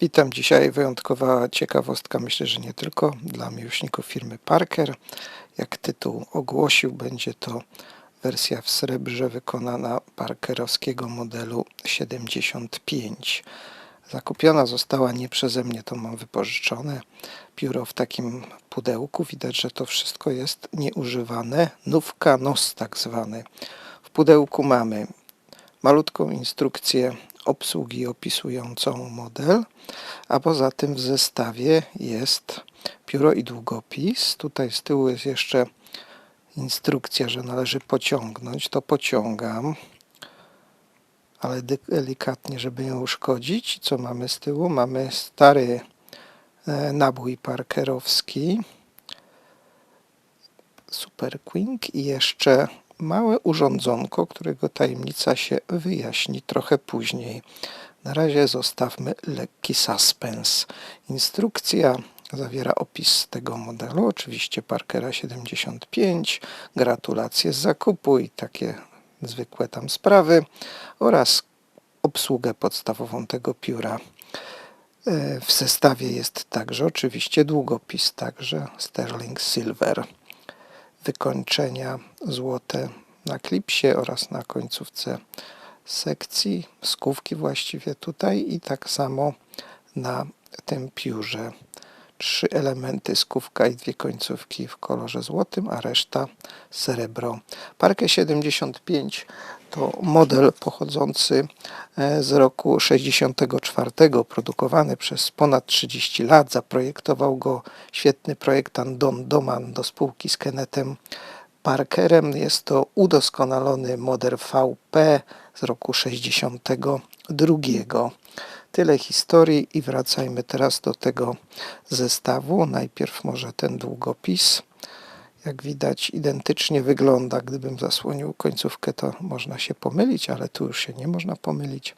Witam dzisiaj. Wyjątkowa ciekawostka, myślę, że nie tylko dla miłośników firmy Parker. Jak tytuł ogłosił, będzie to wersja w srebrze wykonana parkerowskiego modelu 75. Zakupiona została nie przeze mnie, to mam wypożyczone. Pióro w takim pudełku. Widać, że to wszystko jest nieużywane. Nówka nos tak zwany. W pudełku mamy malutką instrukcję obsługi opisującą model, a poza tym w zestawie jest pióro i długopis. Tutaj z tyłu jest jeszcze instrukcja, że należy pociągnąć. To pociągam, ale delikatnie, żeby nie uszkodzić. Co mamy z tyłu? Mamy stary e, nabój parkerowski. Super Quink i jeszcze małe urządzonko, którego tajemnica się wyjaśni trochę później. Na razie zostawmy lekki suspens. Instrukcja zawiera opis tego modelu, oczywiście Parkera 75, gratulacje z zakupu i takie zwykłe tam sprawy oraz obsługę podstawową tego pióra. E, w zestawie jest także oczywiście długopis, także Sterling Silver wykończenia złote na klipsie oraz na końcówce sekcji, skówki właściwie tutaj i tak samo na tym piórze. Trzy elementy, skówka i dwie końcówki w kolorze złotym, a reszta srebro. Parkę 75 to model pochodzący e, z roku 64, produkowany przez ponad 30 lat. Zaprojektował go świetny projektant Don Doman do spółki z Kennethem Parkerem. Jest to udoskonalony model VP z roku 62. Tyle historii i wracajmy teraz do tego zestawu. Najpierw może ten długopis. Jak widać, identycznie wygląda. Gdybym zasłonił końcówkę, to można się pomylić, ale tu już się nie można pomylić.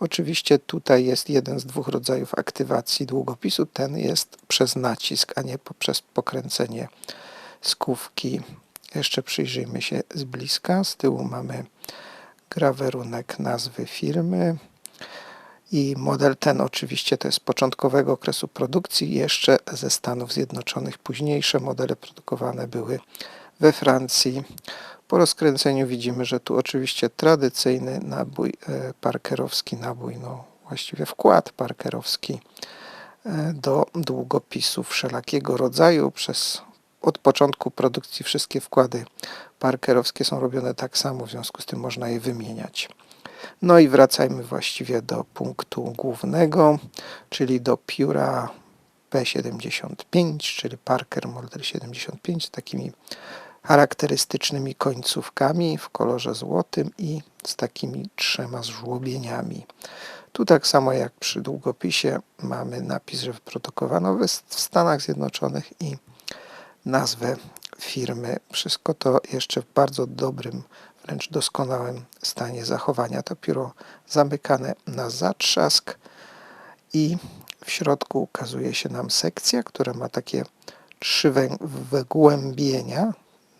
Oczywiście tutaj jest jeden z dwóch rodzajów aktywacji długopisu. Ten jest przez nacisk, a nie poprzez pokręcenie skówki. Jeszcze przyjrzyjmy się z bliska. Z tyłu mamy grawerunek nazwy firmy. I model ten oczywiście to jest początkowego okresu produkcji, jeszcze ze Stanów Zjednoczonych. Późniejsze modele produkowane były we Francji. Po rozkręceniu widzimy, że tu oczywiście tradycyjny nabój e, parkerowski, nabój, no właściwie wkład parkerowski e, do długopisów wszelakiego rodzaju. Przez, od początku produkcji wszystkie wkłady parkerowskie są robione tak samo, w związku z tym można je wymieniać. No i wracajmy właściwie do punktu głównego, czyli do pióra P75, czyli Parker Model 75 z takimi charakterystycznymi końcówkami w kolorze złotym i z takimi trzema żłobieniami. Tu tak samo jak przy długopisie mamy napis, że wyprodukowano w Stanach Zjednoczonych i nazwę firmy. Wszystko to jeszcze w bardzo dobrym wręcz doskonałym stanie zachowania. To pióro zamykane na zatrzask i w środku ukazuje się nam sekcja, która ma takie trzy wygłębienia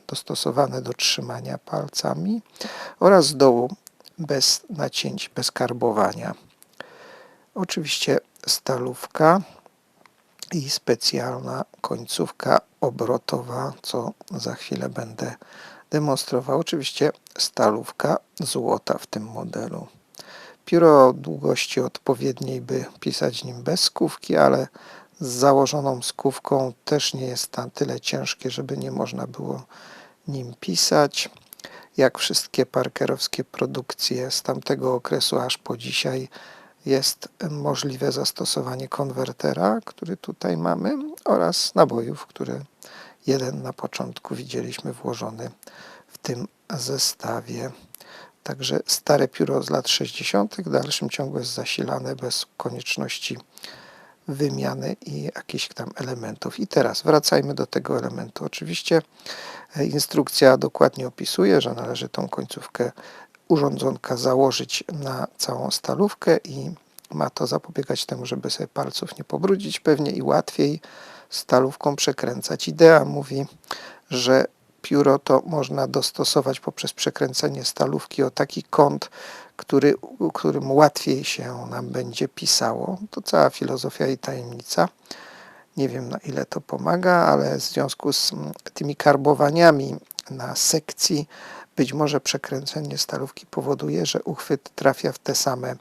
dostosowane do trzymania palcami oraz z dołu bez nacięć, bez karbowania. Oczywiście stalówka i specjalna końcówka obrotowa, co za chwilę będę demonstrował. Oczywiście stalówka złota w tym modelu. Pióro o długości odpowiedniej, by pisać nim bez skówki, ale z założoną skówką też nie jest tam tyle ciężkie, żeby nie można było nim pisać. Jak wszystkie parkerowskie produkcje z tamtego okresu aż po dzisiaj jest możliwe zastosowanie konwertera, który tutaj mamy oraz nabojów, które jeden na początku widzieliśmy włożony w tym zestawie. Także stare pióro z lat 60. w dalszym ciągu jest zasilane bez konieczności wymiany i jakichś tam elementów. I teraz wracajmy do tego elementu. Oczywiście e, instrukcja dokładnie opisuje, że należy tą końcówkę urządzonka założyć na całą stalówkę i ma to zapobiegać temu, żeby sobie palców nie pobrudzić pewnie i łatwiej stalówką przekręcać. Idea mówi, że pióro to można dostosować poprzez przekręcenie stalówki o taki kąt, który, którym łatwiej się nam będzie pisało. To cała filozofia i tajemnica. Nie wiem na ile to pomaga, ale w związku z mm, tymi karbowaniami na sekcji być może przekręcenie stalówki powoduje, że uchwyt trafia w te same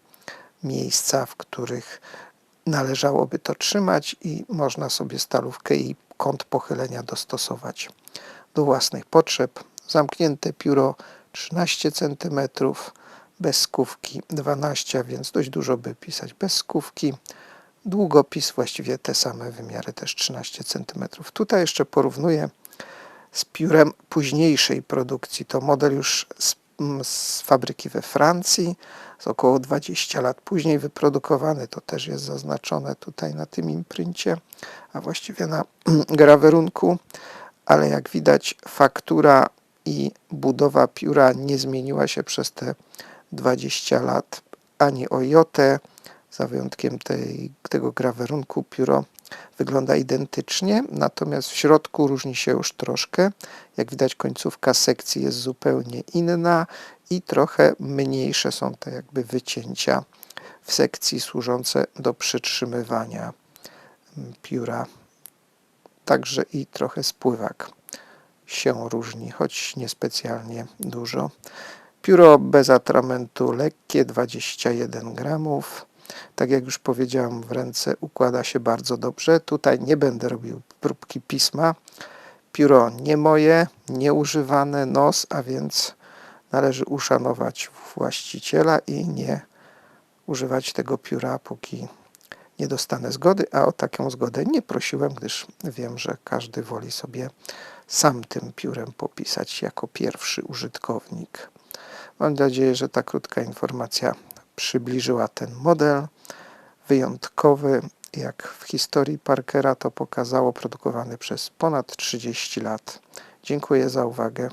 miejsca, w których należałoby to trzymać i można sobie stalówkę i kąt pochylenia dostosować do własnych potrzeb. Zamknięte pióro 13 cm, bez skówki 12, a więc dość dużo by pisać bez skówki. Długopis właściwie te same wymiary, też 13 cm. Tutaj jeszcze porównuję z piórem późniejszej produkcji. To model już z, z fabryki we Francji, z około 20 lat później wyprodukowany. To też jest zaznaczone tutaj na tym impryncie, a właściwie na grawerunku, ale jak widać faktura i budowa pióra nie zmieniła się przez te 20 lat ani o jotę, za wyjątkiem tej, tego grawerunku pióro wygląda identycznie, natomiast w środku różni się już troszkę. Jak widać końcówka sekcji jest zupełnie inna i trochę mniejsze są te jakby wycięcia w sekcji służące do przytrzymywania pióra. Także i trochę spływak się różni, choć niespecjalnie dużo. Pióro bez atramentu lekkie, 21 gramów. Tak jak już powiedziałem, w ręce układa się bardzo dobrze. Tutaj nie będę robił próbki pisma. Pióro nie moje, nieużywane, nos, a więc należy uszanować właściciela i nie używać tego pióra, póki nie dostanę zgody, a o taką zgodę nie prosiłem, gdyż wiem, że każdy woli sobie sam tym piórem popisać jako pierwszy użytkownik. Mam nadzieję, że ta krótka informacja przybliżyła ten model wyjątkowy, jak w historii Parkera to pokazało, produkowany przez ponad 30 lat. Dziękuję za uwagę.